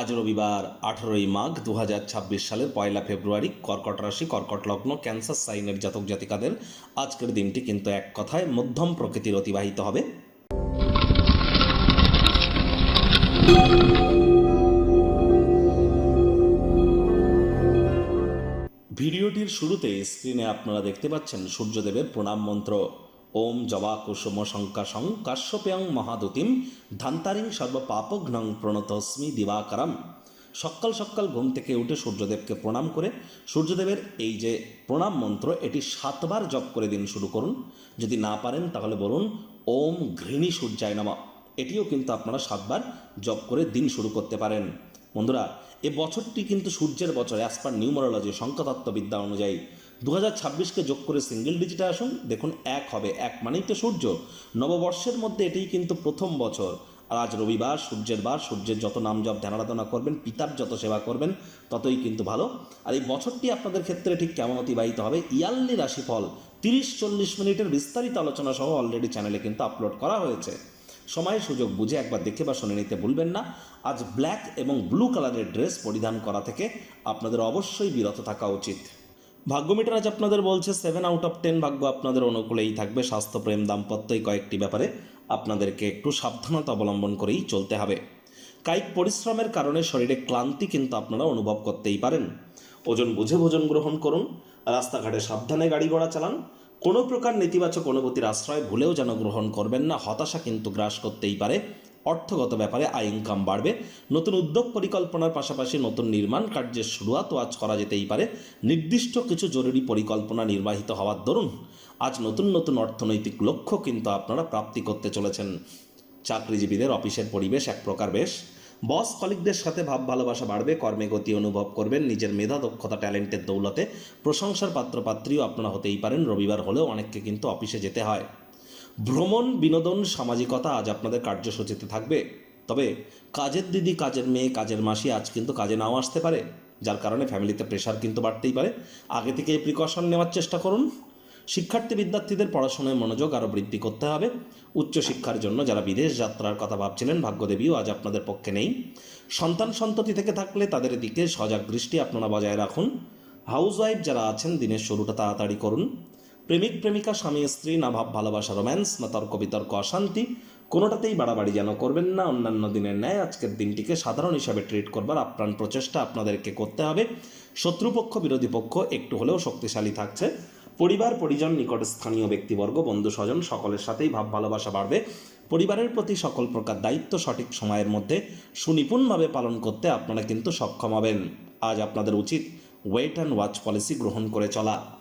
আজ রবিবার, আঠারোই মাঘ দু সালের পয়লা ফেব্রুয়ারি, কর্কট রাশি, কর্কট লগ্ন, ক্যান্সার সাইনের জাতক জাতিকাদের আজকের দিনটি কিন্তু এক কথায় মধ্যম প্রকৃতির অতিবাহিত হবে। ভিডিওটির শুরুতে স্ক্রিনে আপনারা দেখতে পাচ্ছেন সূর্যদেবের প্রণাম মন্ত্র। ওম জবা কুসুম শঙ্কাশং কাশ্যপেয়ং মহাদুতিম ধান্তারিং সর্বপাপঘ্নং প্রণতস্মি দিবাকরম। সকাল সকাল ঘুম থেকে উঠে সূর্যদেবকে প্রণাম করে সূর্যদেবের এই যে প্রণাম মন্ত্র, এটি সাতবার জপ করে দিন শুরু করুন। যদি না পারেন, তাহলে বলুন, ওম ঘৃণী সূর্যায় নমঃ। এটিও কিন্তু আপনারা সাতবার জপ করে দিন শুরু করতে পারেন। বন্ধুরা, এ বছরটি কিন্তু সূর্যের বছর অ্যাজ পার নিউমারোলজি সংখ্যাতত্ত্ববিদ্যা অনুযায়ী। দু হাজার ছাব্বিশকে যোগ করে সিঙ্গেল ডিজিটে আসুন। দেখুন, এক হবে এক মানেই তো সূর্য। নববর্ষের মধ্যে এটিই কিন্তু প্রথম বছর। আর আজ রবিবার, সূর্যের বার, সূর্যের যত নাম জপ ধ্যান আরাধনা করবেন, পিতার যত সেবা করবেন, ততই কিন্তু ভালো। আর এই বছরটি আপনাদের ক্ষেত্রে ঠিক কেমন অতিবাহিত হবে, ইয়াল্লি রাশিফল তিরিশ চল্লিশ মিনিটের বিস্তারিত আলোচনা সহ অলরেডি চ্যানেলে কিন্তু আপলোড করা হয়েছে। সময় সুযোগ বুঝে একবার দেখে বা শুনে নিতে ভুলবেন না। আজ ব্ল্যাক এবং ব্লু কালারের ড্রেস পরিধান করা থেকে আপনাদের অবশ্যই বিরত থাকা উচিত। ভাগ্যমিটার আজ আপনাদের বলছে সেভেন আউট অফ টেন ভাগ্য আপনাদের অনুকূলেই থাকবে। স্বাস্থ্য প্রেম দাম্পত্য এই কয়েকটি ব্যাপারে আপনাদেরকে একটু সাবধানতা অবলম্বন করেই চলতে হবে। কায়িক পরিশ্রমের কারণে শরীরে ক্লান্তি কিন্তু আপনারা অনুভব করতেই পারেন। ওজন বুঝে ভোজন গ্রহণ করুন, রাস্তাঘাটে সাবধানে গাড়ি ঘোড়া চালান, কোনো প্রকার নেতিবাচক অনুভূতির আশ্রয় ভুলেও যেন গ্রহণ করবেন না, হতাশা কিন্তু গ্রাস করতেই পারে। অর্থগত ব্যাপারে আয় ইনকাম বাড়বে। নতুন উদ্যোগ পরিকল্পনার পাশাপাশি নতুন নির্মাণ কার্যের শুরুয়াতও আজ করা যেতেই পারে। নির্দিষ্ট কিছু জরুরি পরিকল্পনা নির্বাহিত হওয়ার দরুন আজ নতুন নতুন অর্থনৈতিক লক্ষ্য কিন্তু আপনারা প্রাপ্তি করতে চলেছেন। চাকরিজীবীদের অফিসের পরিবেশ এক প্রকার বেশ। বস কলিকদের সাথে ভাব ভালোবাসা বাড়বে, কর্মে গতি অনুভব করবেন, নিজের মেধা, দক্ষতা, ট্যালেন্টের দৌলতে প্রশংসার পাত্রপাত্রীও আপনারা হতেই পারেন। রবিবার হলেও অনেককে কিন্তু অফিসে যেতে হয়। ভ্রমণ, বিনোদন, সামাজিকতা আজ আপনাদের কার্যসূচিতে থাকবে। তবে কাজের দিদি, কাজের মেয়ে, কাজের মাসি আজ কিন্তু কাজে নাও আসতে পারে, যার কারণে ফ্যামিলিতে প্রেশার কিন্তু বাড়তেই পারে। আগে থেকে প্রিকশন নেওয়ার চেষ্টা করুন। শিক্ষার্থী বিদ্যার্থীদের পড়াশোনায় মনোযোগ আরও বৃদ্ধি করতে হবে। উচ্চশিক্ষার জন্য যারা বিদেশ যাত্রার কথা ভাবছিলেন, ভাগ্যদেবীও আজ আপনাদের পক্ষে নেই। সন্তান সন্ততি থেকে থাকলে তাদের দিকে সজাগ দৃষ্টি আপনারা বজায় রাখুন। হাউসওয়াইফ যারা আছেন, দিনের শুরুটা তাড়াতাড়ি করুন। প্রেমিক, প্রেমিকা, স্বামী, স্ত্রী, না ভাব, ভালোবাসা, রোম্যান্স, না তর্ক, বিতর্ক, অশান্তি, কোনোটাতেই বাড়াবাড়ি যেন করবেন না। অন্যান্য দিনের ন্যায় আজকের দিনটিকে সাধারণ হিসাবে ট্রিট করবার আপ্রাণ প্রচেষ্টা আপনাদেরকে করতে হবে। শত্রুপক্ষ, বিরোধী পক্ষ একটু হলেও শক্তিশালী থাকছে। পরিবার, পরিজন, নিকট স্থানীয় ব্যক্তিবর্গ, বন্ধু, স্বজন, সকলের সাথেই ভাব, ভালোবাসা বাড়বে। পরিবারের প্রতি সকল প্রকার দায়িত্ব সঠিক সময়ের মধ্যে সুনিপুণভাবে পালন করতে আপনারা কিন্তু সক্ষম হবেন। আজ আপনাদের উচিত ওয়েট অ্যান্ড ওয়াচ পলিসি গ্রহণ করে চলা।